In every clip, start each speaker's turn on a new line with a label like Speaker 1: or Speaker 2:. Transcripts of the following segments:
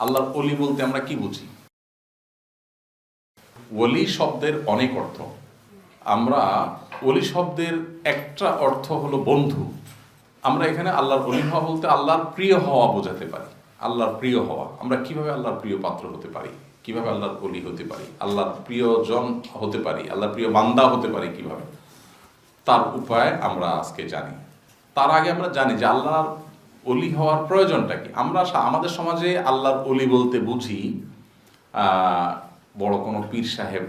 Speaker 1: আল্লাহর অলি বলতে আমরা কি বুঝি? ওলি শব্দের অনেক অর্থ। আমরা অলি শব্দের একটা অর্থ হলো বন্ধু। আমরা এখানে আল্লাহর অলি হওয়া বলতে আল্লাহর প্রিয় হওয়া বোঝাতে পারি। আল্লাহর প্রিয় হওয়া। আমরা কীভাবে আল্লাহর প্রিয় পাত্র হতে পারি? কীভাবে আল্লাহর অলি হতে পারি? আল্লাহর প্রিয়জন হতে পারি? আল্লাহর প্রিয় বান্দা হতে পারি কীভাবে? তার উপায় আমরা আজকে জানি। তার আগে আমরা জানি যে আল্লাহর অলি হওয়ার প্রয়োজনটা কি? আমরা আমাদের সমাজে আল্লাহর অলি বলতে বুঝি বড় কোনো পীর সাহেব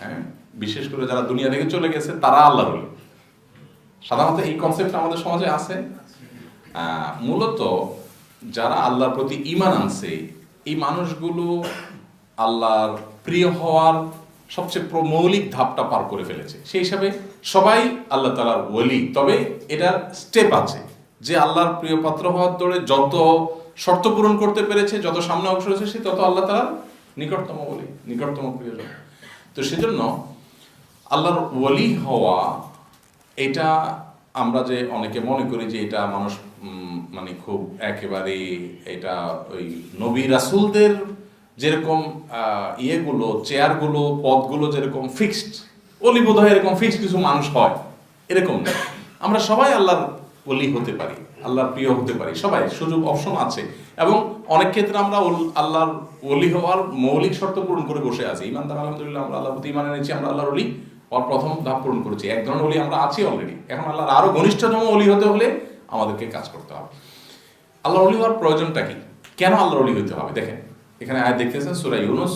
Speaker 1: হ্যাঁ? বিশেষ করে যারা দুনিয়া থেকে চলে গেছে, তারা আল্লাহর অলি সাধারণত এই কনসেপ্ট আমাদের সমাজে আছে। মূলত যারা আল্লাহর প্রতি ইমান আনছে, এই মানুষগুলো আল্লাহর প্রিয় হওয়ার সবচেয়ে মৌলিক ধাপটা পার করে ফেলেছে। সেই হিসাবে সবাই আল্লাহ তালার ওলি, তবে এটার স্টেপ আছে। যে আল্লাহর প্রিয় পাত্র হওয়ার দৌড়ে যত শর্ত পূরণ করতে পেরেছে, যত সামনে অংশ রয়েছে সে তত আল্লাহ তালার নিকটতম বলি, নিকটতম প্রিয়জন। তো সেজন্য আল্লাহর ওলি হওয়া, এটা আমরা যে অনেকে মনে করি যে এটা মানুষ মানে খুব একেবারে এটা ওই নবী রাসুলদের যেরকম ইয়েগুলো, চেয়ারগুলো, পদগুলো যেরকম ফিক্সড অলি বোধ হয় এরকম ফিক্সড কিছু মানুষ হয়, এরকম আমরা সবাই আল্লাহর অলি হতে পারি, আল্লাহর প্রিয় হতে পারি, সবাই সুযোগ, অপশন আছে। এবং অনেক ক্ষেত্রে আমরা আল্লাহর অলি হওয়ার মৌলিক শর্ত পূরণ করে বসে আছি। ইমানদার, আলহামদুলিল্লাহ, আমরা আল্লাহর প্রতি ইমান এনেছি, আমরা আল্লাহর অলি হওয়ার প্রথম ধাপ পূরণ করেছি। এক ধরনের অলি আমরা আছি অলরেডি এখন আল্লাহর আরও ঘনিষ্ঠতম অলি হতে হলে আমাদেরকে কাজ করতে হবে। আল্লাহর অলি হওয়ার প্রয়োজনটা কি? কেন আল্লাহর অলি হতে হবে? দেখেন, এখানে আয় দেখতেছেন সূরা ইউনুস,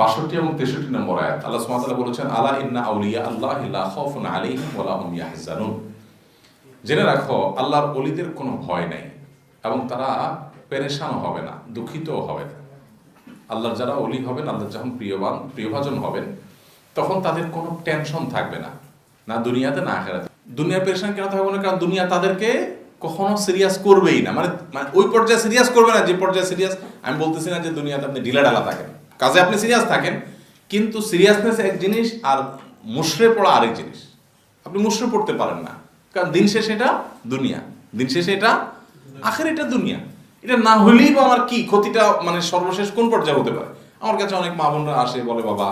Speaker 1: বাষট্টি এবং তেষট্টি নম্বর আয়াত। আল্লাহ সুবহানাহু বলেছেন, আলা ইন্না আউলিয়া আল্লাহ লা খাউফুন আলাইহিম ওয়া লা হুম ইয়াহজানুন। জেনে রাখো, আল্লাহর অলিদের কোনো ভয় নাই এবং তারা পেরেশানও হবে না, দুঃখিতও হবে না। আল্লাহর যারা অলি হবেন আল্লাহ যখন প্রিয়বান, প্রিয়ভাজন হবেন, তখন তাদের কোনো টেনশন থাকবে না না দুনিয়াতে, না আখেরাতে। দুনিয়ার পেরেশান কেন থাকবে না? কারণ দুনিয়া তাদেরকে কখনো সিরিয়াস করবেই না। মানে মানে ওই পর্যায়ে সিরিয়াস করবে না, যে পর্যায়ে সিরিয়াস আমি বলতেছি না যে দুনিয়াতে আপনি ঢিলা ডালা থাকেন। কাজে আপনি সিরিয়াস থাকেন, কিন্তু সিরিয়াসনেস এক জিনিস আর মুশরে পড়া আরেক জিনিস। আপনি মুশরে পড়তে পারেন না। কারণ দিন শেষে এটা দুনিয়া। দিন শেষে এটা আখের এটা দুনিয়া। এটা না হলেই বা আমার কি ক্ষতিটা মানে সর্বশেষ কোন পর্যায়ে হতে পারে? আমার কাছে অনেক মা বোনরা আসে, বলে, বাবা,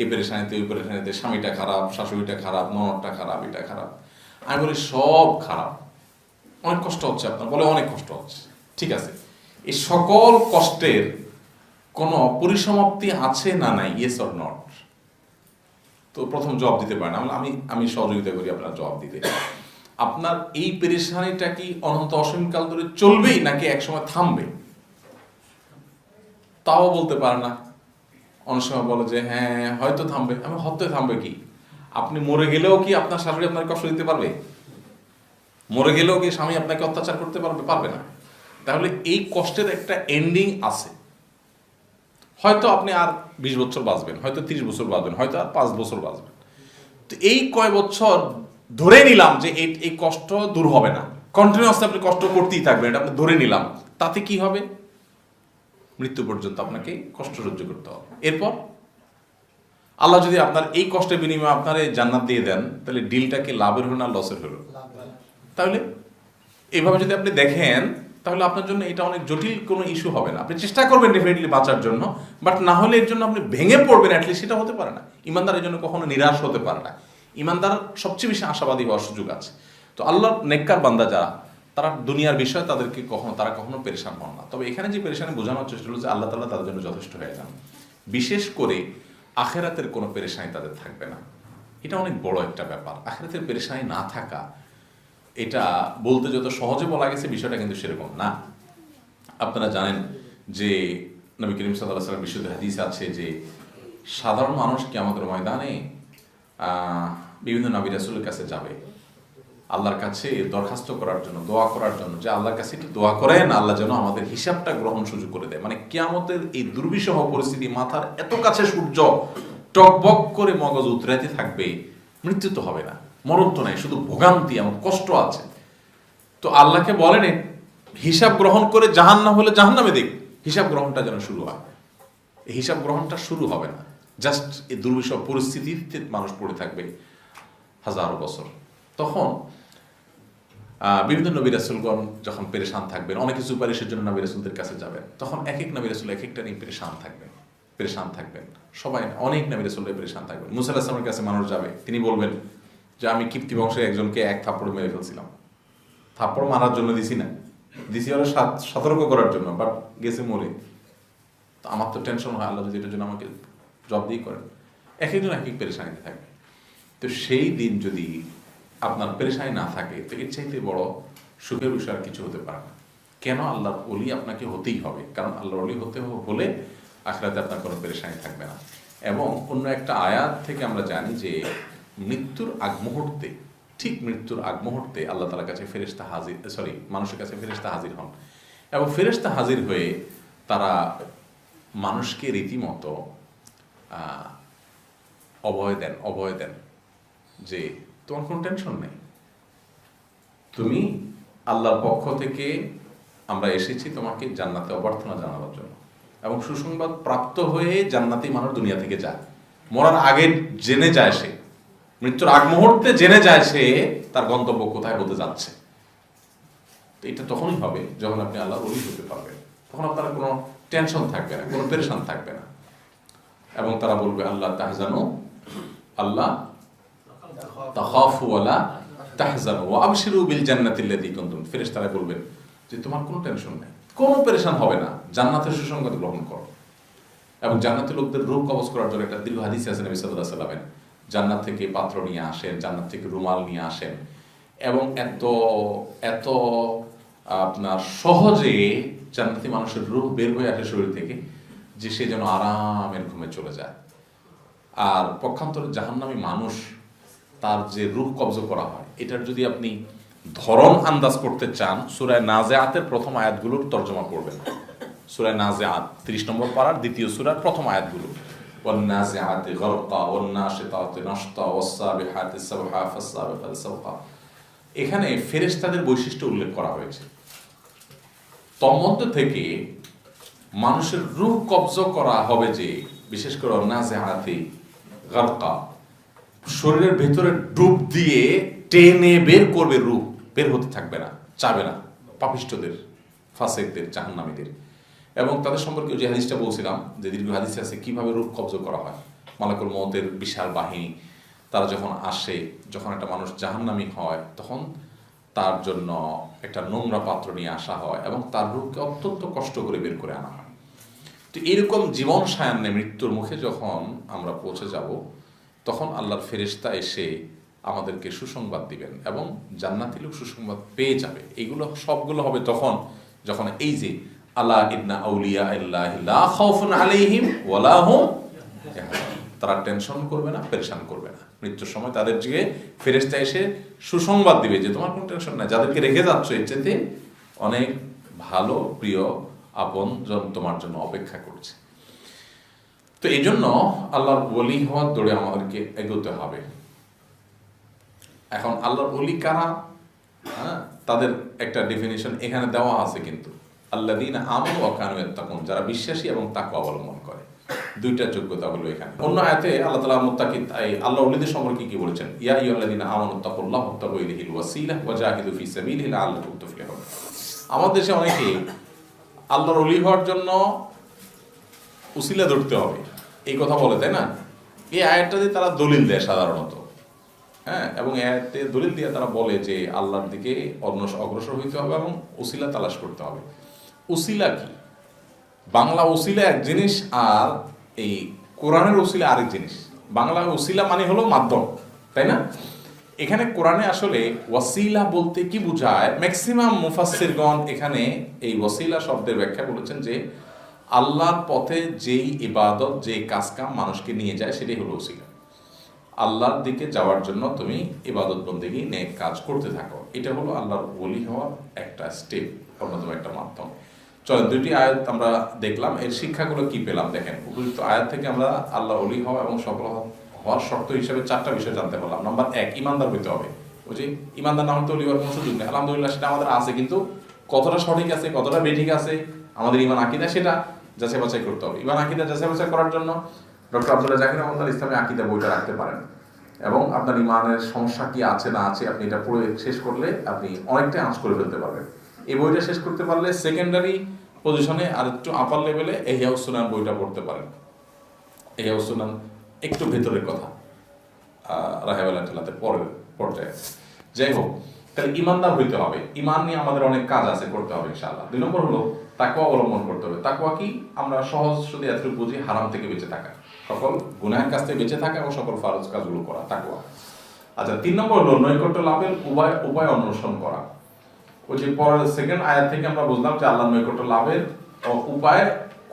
Speaker 1: এই পেরেশানিতে, ওই পেরেশানিতে স্বামীটা খারাপ, শাশুড়িটা খারাপ, ননদটা খারাপ, এটা খারাপ। আমি বলি, সব খারাপ। অনেক কষ্ট হচ্ছে আপনার। বলে, অনেক কষ্ট হচ্ছে। ঠিক আছে। এই সকল কষ্টের কোনো পরিসমাপ্তি আছে না নাই? ইয়েস অর নট তো প্রথম জবাব দিতে পারেন। আমি আমি আমি সহযোগিতা করি আপনার জবাব দিতে। আপনার এই পেরেশানিটা কি অনন্ত অসীমকাল ধরে চলবেই নাকি একসময় থামবে? তাও বলতে পারে না। অনেক সময় বলে যে হ্যাঁ হয়তো থামবে। আমি হয়তো থামবে কি? আপনি মরে গেলেও কি আপনার শাশুড়ি আপনার কষ্ট দিতে পারবে? মরে গেলেও কি স্বামী আপনাকে অত্যাচার করতে পারবে পারবে না? তাহলে এই কষ্টের একটা এন্ডিং আছে। হয়তো আপনি আর বিশ বছর বাঁচবেন, হয়তো তিরিশ বছর বাঁচবেন, হয়তো আর পাঁচ বছর বাঁচবেন। তো এই কয় বছর ধরে নিলাম যে এই কষ্ট দূর হবে না। কন্টিনিউয়াসলি আপনি কষ্ট করতেই থাকবেন, এটা আপনি ধরে নিলাম। তাতে কি হবে? মৃত্যু পর্যন্ত আপনাকে কষ্ট সহ্য করতে হবে। এরপর, আল্লাহ যদি আপনার এই কষ্টের বিনিময়ে আপনার এই জান্নাত দিয়ে দেন, তাহলে ডিলটা কি লাভের হলো না লসের হলো? তাহলে, এভাবে যদি আপনি দেখেন, তাহলে আপনার জন্য এটা অনেক জটিল কোনো ইস্যু হবে না। আপনি চেষ্টা করবেন ডেফিনেটলি বাঁচার জন্য বাট না হলে এর জন্য আপনি ভেঙে পড়বেন অ্যাটলিস্ট সেটা হতে পারে না। ইমানদার এর জন্য কখনো নিরাশ হতে পারে না। ইমানদার সবচেয়ে বেশি আশাবাদী হওয়ার সুযোগ আছে। তো আল্লাহর নেককার বান্দা যারা, তারা দুনিয়ার বিষয়ে তাদেরকে কখনো, তারা কখনো পেরেশান হন না। তবে এখানে যে পেরেশানি বোঝানোর চেষ্টা হলো যে আল্লাহ তালা তাদের জন্য যথেষ্ট হয়ে যান। বিশেষ করে আখেরাতের কোনো পেরেশানি তাদের থাকবে না। এটা অনেক বড় একটা ব্যাপার। আখেরাতের পেরেশানি না থাকা, এটা বলতে যত সহজে বলা গেছে, বিষয়টা কিন্তু সেরকম না। আপনারা জানেন যে নবী করিম সাল্লাহ সাল্লাম বিশুদ্ধ হাদিস আছে যে, সাধারণ মানুষ কি আমাদের ময়দানে বিভিন্ন নবী রাসুলের কাছে যাবে। আল্লাহর কাছে দরখাস্ত করার জন্য, দোয়া করার জন্য। যে আল্লাহর কাছে একটু দোয়া করেন, আল্লাহ যেন আমাদের হিসাবটা গ্রহণ সুযোগ করে দেয়। মানে কিয়ামতের এই দুর্বিষহ পরিস্থিতি মাথার এত কাছে সূর্য টকবক করে মগজ উতরাইতে থাকবে, মৃত্যু তো হবে না, মরণ তো নাই, শুধু ভোগান্তি, এমন কষ্ট আছে। তো আল্লাহকে বলেন, হিসাব গ্রহণ করে জাহান না হলে জাহান নামে দেখ হিসাব গ্রহণটা যেন শুরু হয়। এই হিসাব গ্রহণটা শুরু হবে না। জাস্ট এই দুর্বিষহ পরিস্থিতিতে মানুষ পড়ে থাকবে। হাজারো বছর। তখন বিভিন্ন নবী রাসুলগণ যখন পেরেশান থাকবেন, অনেকে সুপারিশের জন্য নবী রাসুলদের কাছে যাবেন, তখন এক এক নবী রাসুল এক একটা নিয়ে পেরেশান থাকবেন পেরেশান থাকবেন। সবাই অনেক নবী রাসুলের পেরেশান থাকবেন। মুসা আসলামের কাছে মানুষ যাবে, তিনি বলবেন, যে আমি কিপ্তি বংশের একজনকে এক থাপ্পড় মেরে ফেলছিলাম। থাপ্পড় মারার জন্য দিছি না। দিছি সাত- সতর্ক করার জন্য, বাট গেছে মরে। আমার তো টেনশন হয়, আল্লাহ যদি এটার জন্য আমাকে জব দিয়ে করেন। এক একজন এক এক পেরেশানিতে থাকবে। তো সেই দিন যদি আপনার পেরেশানি না থাকে, তো এর চাইতে বড় সুখের বিষয় আর কিছু হতে পারে না। কেন আল্লাহর অলি আপনাকে হতেই হবে? কারণ আল্লাহর অলি হতে হলে আখরাতে আপনার কোনো পেরেশানি থাকবে না। এবং অন্য একটা আয়াত থেকে আমরা জানি যে, মৃত্যুর আগ মুহূর্তে, ঠিক মৃত্যুর আগ মুহূর্তে আল্লাহ তালার কাছে ফেরেশতা হাজির, সরি, মানুষের কাছে ফেরেশতা হাজির হন। এবং ফেরেশতা হাজির হয়ে তারা মানুষকে রীতিমতো অভয় দেন অভয় দেন। যে তোমার কোনো টেনশন নেই। তুমি আল্লাহর পক্ষ থেকে আমরা এসেছি তোমাকে জান্নাতে অভ্যর্থনা জানাবার জন্য। এবং সুসংবাদ প্রাপ্ত হয়ে জান্নাতি মানুষ দুনিয়া থেকে যায়। মরার আগে জেনে যায় সে। মৃত্যুর আগ মুহূর্তে জেনে যায় সে তার গন্তব্য কোথায় হতে যাচ্ছে। তো এটা তখনই হবে যখন আপনি আল্লাহর অলি হতে পারবেন। তখন আপনার কোনো টেনশন থাকবে না, কোনো পেরেশান থাকবে না। এবং তারা বলবে, আল্লাহ তাহজানু আল্লাহ তাহজানু আবশিরু বিল জান্নাতিল্লাতী কুনতুম। ফেরেশতারা বলবেন যে, তোমার কোনো টেনশন নেই। কোনো হবে না। জান্নাতের সুসংবাদ গ্রহণ করো। এবং লোকদের করার জন্য একটা দীর্ঘ হাদিস আছে নবী জান্নাত থেকে পাত্র নিয়ে আসেন, জান্নাত থেকে রুমাল নিয়ে আসেন। এবং এত এত, আপনার সহজে জান্নাতি মানুষের রূপ বের হয়ে আসে শরীর থেকে যে সে যেন আরামের ঘুমে চলে যায়। আর পক্ষান্তরে জাহান্নামী মানুষ তার যে রূহ কবজ করা হয় এটার যদি আপনি ধরন আন্দাজ করতে চান সুরায় নাজেআতের প্রথম আয়াতগুলোর তর্জমা করবেন সুরায় নাজেআত তিরিশ নম্বর পাড়ার দ্বিতীয় সুরার প্রথম আয়াতগুলো والنازعات غرقا والناشطات نشطا والسابحات سبحا فالسابقات سبقا এখানে ফেরেশতাদের বৈশিষ্ট্য উল্লেখ করা হয়েছে তন্মধ্য থেকে মানুষের রূহ কবজ করা হবে যে বিশেষ করে অন্যাসে হাতে গারকা শরীরের ভেতরে ডুব দিয়ে টেনে বের করবে রূপ, বের হতে থাকবে না, চাবে না। পাপিষ্টদের, ফাসেকদের, জাহান্নামীদের। এবং তাদের সম্পর্কে যে হাদিসটা বলছিলাম, যে দীর্ঘ হাদিসে আছে, কীভাবে রূপ কবজ করা হয়। মালাকুল মতের বিশাল বাহিনী, তারা যখন আসে, যখন একটা মানুষ জাহান্নামি হয়, তখন তার জন্য একটা নোংরা পাত্র নিয়ে আসা হয় এবং তার রূপকে অত্যন্ত কষ্ট করে বের করে আনা হয়। তো এরকম জীবন সায়ান্নে মৃত্যুর মুখে যখন আমরা পৌঁছে যাব তখন আল্লাহর ফেরেশতা এসে আমাদেরকে সুসংবাদ দিবেন এবং জান্নাতি লোক সুসংবাদ পেয়ে যাবে। এগুলো সবগুলো হবে তখন যখন এই যে আল্লাহ ইন্না আউলিয়া ইল্লাহি লা খাউফুন আলাইহিম ওয়ালা তারা টেনশন করবে না, পেরেশান করবে না। মৃত্যুর সময় তাদের দিকে ফেরেশতা এসে সুসংবাদ দিবে যে, তোমার কোনো টেনশন নাই, যাদেরকে রেখে যাচ্ছ এর চেয়ে অনেক ভালো, প্রিয় আপনজন তোমার জন্য অপেক্ষা করছে। তো এই জন্য আল্লাহর বলি হওয়ার দৌড়ে আমাদেরকে এগোতে হবে। এখন আল্লাহর বলি কারা? হ্যাঁ তাদের একটা ডেফিনেশন এখানে দেওয়া আছে কিন্তু। আল্লাদিন আমল অকানু তখন যারা বিশ্বাসী এবং তাকে অবলম্বন করে। দুইটা যোগ্যতা হলো এখানে। অন্য আয়াতে আল্লাহ তাআলা মুত্তাকি আল্লাহ ওলিদের সম্পর্কে কি বলেছেন? ইয়া আইয়ুহাল্লাযিনা আমানু তাকুল্লাহ ওয়াত্তাকু ইলাইহিল ওয়াসিলা ওয়া জাহিদু ফি সাবিলিহি লাআল্লাকুম তুফলিহুন। আমাদের দেশে অনেকে আল্লাহর ওলি হওয়ার জন্য উসিলা ধরতে হবে। এই কথা বলে, তাই না? এই আয়াতটা দিয়ে তারা দলিল দেয় সাধারণত। হ্যাঁ? এবং আয়াতে দলিল দিয়ে তারা বলে যে আল্লাহর দিকে অগ্রসর হইতে হবে এবং উসিলা তালাশ করতে হবে। উসিলা কি? বাংলা উসিলা এক জিনিস আর এই কোরআনের উসিলা আরেক জিনিস। বাংলা উসিলা মানে হলো মাধ্যম, তাই না? এখানে কোরআনে আসলে ওয়াসিলা বলতে কি বোঝায়? ম্যাক্সিমাম মুফাসসিরগণ এখানে এই ওয়াসিলা শব্দের ব্যাখ্যা বলেছেন যে আল্লাহর পথে যেই ইবাদত যে কাজকাম মানুষকে নিয়ে যায়, সেটাই হলো ওসিলা। আল্লাহর দিকে যাওয়ার জন্য তুমি ইবাদত বন্দেগী নেক কাজ করতে থাকো। এটা হলো আল্লাহর ওলি হওয়ার একটা স্টেপ অন্যতম একটা মাধ্যম। চলো দুটি আয়াত আমরা দেখলাম। এর শিক্ষাগুলো কি পেলাম? দেখেন, উপযুক্ত আয়াত থেকে আমরা আল্লাহ অলি হওয়া এবং সফল হওয়ার শর্ত হিসেবে চারটা বিষয় জানতে পারলাম। নাম্বার এক, ইমানদার হইতে হবে। বুঝি ইমানদার না হতে অলি হওয়ার কোনো সুযোগ নেই। আলহামদুলিল্লাহ, সেটা আমাদের আছে, কিন্তু কতটা সঠিক আছে, কতটা বেঠিক আছে, আমাদের ইমান আঁকি আকিদা সেটা যাচাই বাছাই করতে হবে। ইমান আকিদা যাচাই বাছাই করার জন্য ডক্টর আব্দুল্লাহ জাকির রহমান ইসলামী আকিদা বইটা রাখতে পারেন। এবং আপনার ইমানের সমস্যা কি আছে, না আছে, আপনি এটা পড়ে শেষ করলে আপনি অনেকটাই আঁচ করে ফেলতে পারবেন। এই বইটা শেষ করতে পারলে সেকেন্ডারি পজিশনে আর একটু আপার লেভেলে এই সুনান বইটা পড়তে পারেন। এই সুনান একটু ভেতরের কথা রাহেবাল্লাহ পরের পর্যায়ে। যাই হোক তাহলে ইমানদার হইতে হবে। ইমান নিয়ে আমাদের অনেক কাজ আছে, করতে হবে ইনশাআল্লাহ। দুই নম্বর হলো তাকুয়া অবলম্বন করতে হবে। তাকুয়া কি? আমরা সহজ শুধু এতটুকু বুঝি হারাম থেকে বেঁচে থাকা। সকল গুনাহের কাছ থেকে বেঁচে থাকা এবং সকল ফারজ কাজগুলো করা তাকুয়া আচ্ছা তিন নম্বর হলো, নৈকট্য লাভের উপায় উপায় অন্বেষণ করা। ওই যে পরের সেকেন্ড আয়াত থেকে আমরা বুঝলাম যে আল্লাহ নৈকট্য লাভের উপায়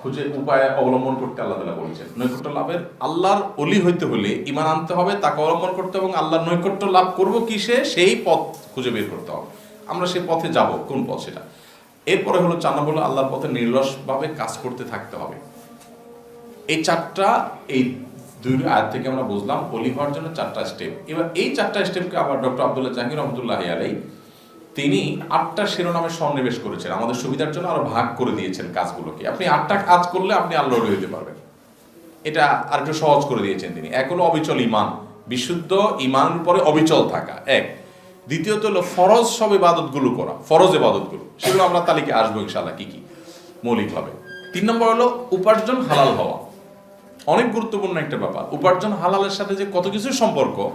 Speaker 1: খুঁজে উপায় অবলম্বন করতে আল্লাহ তালা বলেছেন। নৈকট্য লাভের আল্লাহর অলি হইতে হলে ইমান আনতে হবে, তাকে অবলম্বন করতে এবং আল্লাহর নৈকট্য লাভ করব কিসে? সেই পথ খুঁজে বের করতে হবে। আমরা সেই পথে যাব, কোন পথ সেটা? এরপরে হলো চার নম্বর হলো আল্লাহর পথে নির্লসভাবে কাজ করতে থাকতে হবে। এই চারটা, এই দুই আয়াত থেকে আমরা বুঝলাম অলি হওয়ার জন্য চারটা স্টেপ এবার এই চারটা স্টেপকে আবার ডক্টর আব্দুল্লাহ জাহির রহমতুল্লাহ আলাই তিনি আটটা শিরোনামে সন্নিবেশ করেছেন। আমাদের সুবিধার জন্য আরও ভাগ করে দিয়েছেন কাজগুলোকে। আপনি আটটা কাজ করলে আপনি আল্লাহ হইতে পারবেন। এটা আর একটু সহজ করে দিয়েছেন তিনি। এক হলো অবিচল ইমান। বিশুদ্ধ ইমানের উপরে অবিচল থাকা। এক। দ্বিতীয়ত হলো ফরজ সব ইবাদতগুলো করা। ফরজ ইবাদতগুলো। সেগুলো আমরা তালিকে আসব ইনশাল্লাহ কি কি? মৌলিকভাবে তিন নম্বর হলো উপার্জন হালাল হওয়া। অনেক গুরুত্বপূর্ণ একটা ব্যাপার। উপার্জন হালালের সাথে যে কত কিছু সম্পর্ক